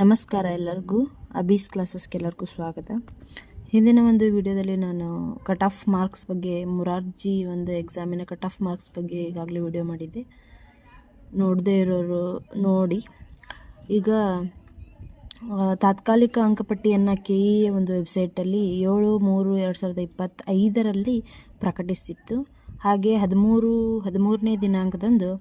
ನಮಸ್ಕಾರ ಎಲ್ಲರಿಗೂ. ಅಬೀಸ್ ಕ್ಲಾಸಸ್ಗೆ ಎಲ್ಲರಿಗೂ ಸ್ವಾಗತ. ಹಿಂದಿನ ಒಂದು ವಿಡಿಯೋದಲ್ಲಿ ನಾನು ಕಟ್ ಆಫ್ ಮಾರ್ಕ್ಸ್ ಬಗ್ಗೆ, ಮುರಾರ್ಜಿ ಒಂದು ಎಕ್ಸಾಮಿನ ಕಟ್ ಆಫ್ ಮಾರ್ಕ್ಸ್ ಬಗ್ಗೆ ಈಗಾಗಲೇ ವಿಡಿಯೋ ಮಾಡಿದ್ದೆ. ನೋಡದೇ ಇರೋರು ನೋಡಿ. ಈಗ ತಾತ್ಕಾಲಿಕ ಅಂಕಪಟ್ಟಿಯನ್ನು ಕೆ ಇ ಒಂದು ವೆಬ್ಸೈಟಲ್ಲಿ ಏಳು ಮೂರು ಎರಡು ಸಾವಿರದ ಇಪ್ಪತ್ತೈದರಲ್ಲಿ ಪ್ರಕಟಿಸಿತ್ತು ಹಾಗೆ ಹದಿಮೂರು, ಹದಿಮೂರನೇ ದಿನಾಂಕದಂದು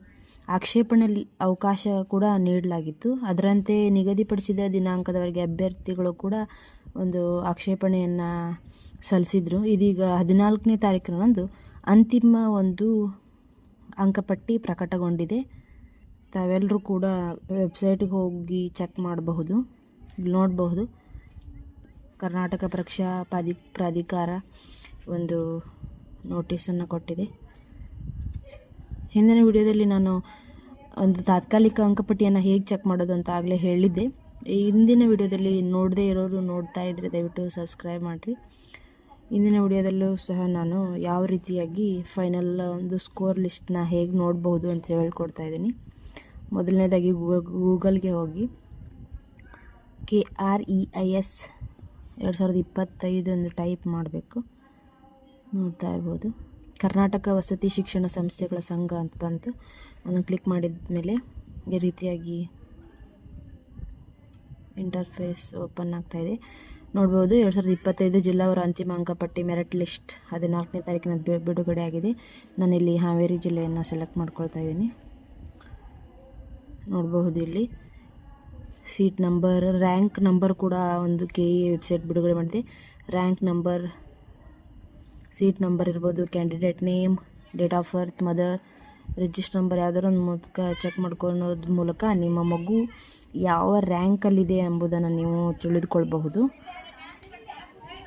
ಆಕ್ಷೇಪಣೆ ಅವಕಾಶ ಕೂಡ ನೀಡಲಾಗಿತ್ತು. ಅದರಂತೆ ನಿಗದಿಪಡಿಸಿದ ದಿನಾಂಕದವರೆಗೆ ಅಭ್ಯರ್ಥಿಗಳು ಕೂಡ ಒಂದು ಆಕ್ಷೇಪಣೆಯನ್ನು ಸಲ್ಲಿಸಿದರು. ಇದೀಗ ಹದಿನಾಲ್ಕನೇ ತಾರೀಕಿನಂದು ಅಂತಿಮ ಒಂದು ಅಂಕಪಟ್ಟಿ ಪ್ರಕಟಗೊಂಡಿದೆ. ತಾವೆಲ್ಲರೂ ಕೂಡ ವೆಬ್ಸೈಟಿಗೆ ಹೋಗಿ ಚೆಕ್ ಮಾಡಬಹುದು, ನೋಡಬಹುದು. ಕರ್ನಾಟಕ ಪರೀಕ್ಷಾ ಪ್ರಾಧಿ ಪ್ರಾಧಿಕಾರ ಒಂದು ನೋಟಿಸನ್ನು ಕೊಟ್ಟಿದೆ. ಹಿಂದಿನ ವಿಡಿಯೋದಲ್ಲಿ ನಾನು ಒಂದು ತಾತ್ಕಾಲಿಕ ಅಂಕಪಟ್ಟಿಯನ್ನು ಹೇಗೆ ಚೆಕ್ ಮಾಡೋದು ಅಂತ ಆಗಲೇ ಹೇಳಿದ್ದೆ. ಇಂದಿನ ವಿಡಿಯೋದಲ್ಲಿ ನೋಡದೇ ಇರೋರು ನೋಡ್ತಾ ಇದ್ದರೆ ದಯವಿಟ್ಟು ಸಬ್ಸ್ಕ್ರೈಬ್ ಮಾಡಿರಿ. ಇಂದಿನ ವಿಡಿಯೋದಲ್ಲೂ ಸಹ ನಾನು ಯಾವ ರೀತಿಯಾಗಿ ಫೈನಲ್ ಒಂದು ಸ್ಕೋರ್ ಲಿಸ್ಟ್ನ ಹೇಗೆ ನೋಡ್ಬೋದು ಅಂತ ಹೇಳ್ಕೊಡ್ತಾ ಇದ್ದೀನಿ. ಮೊದಲನೇದಾಗಿ ಗೂಗಲ್ಗೆ ಹೋಗಿ. K R E I S ಎರಡು ಸಾವಿರದ ಇಪ್ಪತ್ತೈದು ಒಂದು ಟೈಪ್ ಮಾಡಬೇಕು. ನೋಡ್ತಾ ಇರ್ಬೋದು. ಕರ್ನಾಟಕ ವಸತಿ ಶಿಕ್ಷಣ ಸಂಸ್ಥೆಗಳ ಸಂಘ ಅಂತ ಬಂತು ಅದನ್ನು ಕ್ಲಿಕ್ ಮಾಡಿದ ಮೇಲೆ ಈ ರೀತಿಯಾಗಿ ಇಂಟರ್ಫೇಸ್ ಓಪನ್ ಆಗ್ತಾ ಇದೆ. ನೋಡ್ಬೋದು ಎರಡು ಸಾವಿರದ ಇಪ್ಪತ್ತೈದು ಜಿಲ್ಲಾವರ ಅಂತಿಮ ಅಂಕಪಟ್ಟಿ ಮೆರಿಟ್ ಲಿಸ್ಟ್ ಹದಿನಾಲ್ಕನೇ ತಾರೀಕಿನ ಬಿಡುಗಡೆ ಆಗಿದೆ. ನಾನಿಲ್ಲಿ ಹಾವೇರಿ ಜಿಲ್ಲೆಯನ್ನು ಸೆಲೆಕ್ಟ್ ಮಾಡ್ಕೊಳ್ತಾ ಇದ್ದೀನಿ. ನೋಡಬಹುದು ಇಲ್ಲಿ ಸೀಟ್ ನಂಬರ್ ರ್ಯಾಂಕ್ ನಂಬರ್ ಕೂಡ ಒಂದು ಕೆ ಇ ವೆಬ್ಸೈಟ್ ಬಿಡುಗಡೆ ಮಾಡಿದೆ. ರ್ಯಾಂಕ್ ನಂಬರ್ ಸೀಟ್ ನಂಬರ್ ಇರ್ಬೋದು candidate name date of birth mother register number ಯಾವುದಾದ್ರು ಒಂದು ಮೂಲಕ ಚೆಕ್ ಮಾಡ್ಕೊಳ್ಳೋದ್ರ ಮೂಲಕ ನಿಮ್ಮ ಮಗು ಯಾವ ರ್ಯಾಂಕಲ್ಲಿದೆ ಎಂಬುದನ್ನು ನೀವು ತಿಳಿದುಕೊಳ್ಬಹುದು.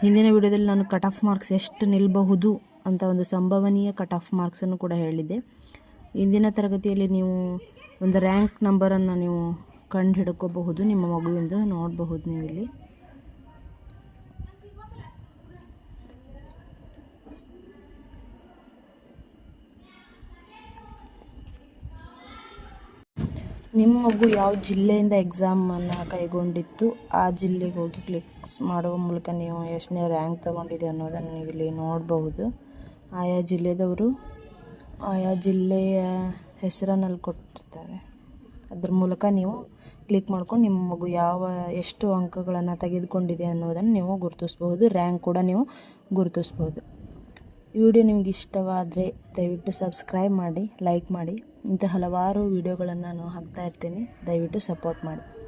ಹಿಂದಿನ ವಿಡಿಯೋದಲ್ಲಿ ನಾನು ಕಟ್ ಆಫ್ ಮಾರ್ಕ್ಸ್ ಎಷ್ಟು ನಿಲ್ಲಬಹುದು ಅಂತ ಒಂದು ಸಂಭವನೀಯ ಕಟ್ ಆಫ್ ಮಾರ್ಕ್ಸನ್ನು ಕೂಡ ಹೇಳಿದ್ದೆ. ಇಂದಿನ ತರಗತಿಯಲ್ಲಿ ನೀವು ಒಂದು ರ್ಯಾಂಕ್ ನಂಬರನ್ನು ನೀವು ಕಂಡು ಹಿಡ್ಕೋಬಹುದು ನಿಮ್ಮ ಮಗುವಿಂದ ನೋಡಬಹುದು ನೀವು ಇಲ್ಲಿ ನಿಮ್ಮ ಮಗು ಯಾವ ಜಿಲ್ಲೆಯಿಂದ ಎಕ್ಸಾಮನ್ನು ಕೈಗೊಂಡಿತ್ತು? ಆ ಜಿಲ್ಲೆಗೆ ಹೋಗಿ ಕ್ಲಿಕ್ಸ್ ಮಾಡುವ ಮೂಲಕ ನೀವು ಎಷ್ಟನೇ ರ್ಯಾಂಕ್ ತಗೊಂಡಿದೆ ಅನ್ನೋದನ್ನು ನೀವು ಇಲ್ಲಿ ನೋಡಬಹುದು. ಆಯಾ ಜಿಲ್ಲೆದವರು ಆಯಾ ಜಿಲ್ಲೆಯ ಹೆಸರನ್ನಲ್ಲಿ ಕೊಟ್ಟಿರ್ತಾರೆ. ಅದ್ರ ಮೂಲಕ ನೀವು ಕ್ಲಿಕ್ ಮಾಡ್ಕೊಂಡು ನಿಮ್ಮ ಮಗು ಯಾವ, ಎಷ್ಟು ಅಂಕಗಳನ್ನು ತೆಗೆದುಕೊಂಡಿದೆ ಅನ್ನೋದನ್ನು ನೀವು ಗುರುತಿಸ್ಬೋದು ರ್ಯಾಂಕ್ ಕೂಡ ನೀವು ಗುರುತಿಸ್ಬೋದು ಈ ವಿಡಿಯೋ ನಿಮ್ಗೆ ಇಷ್ಟವಾದರೆ ದಯವಿಟ್ಟು ಸಬ್ಸ್ಕ್ರೈಬ್ ಮಾಡಿ ಲೈಕ್ ಮಾಡಿ. ಇಂಥ ಹಲವಾರು ವಿಡಿಯೋಗಳನ್ನು ನಾನು ಹಾಕ್ತಾ ಇರ್ತೀನಿ. ದಯವಿಟ್ಟು ಸಪೋರ್ಟ್ ಮಾಡಿ.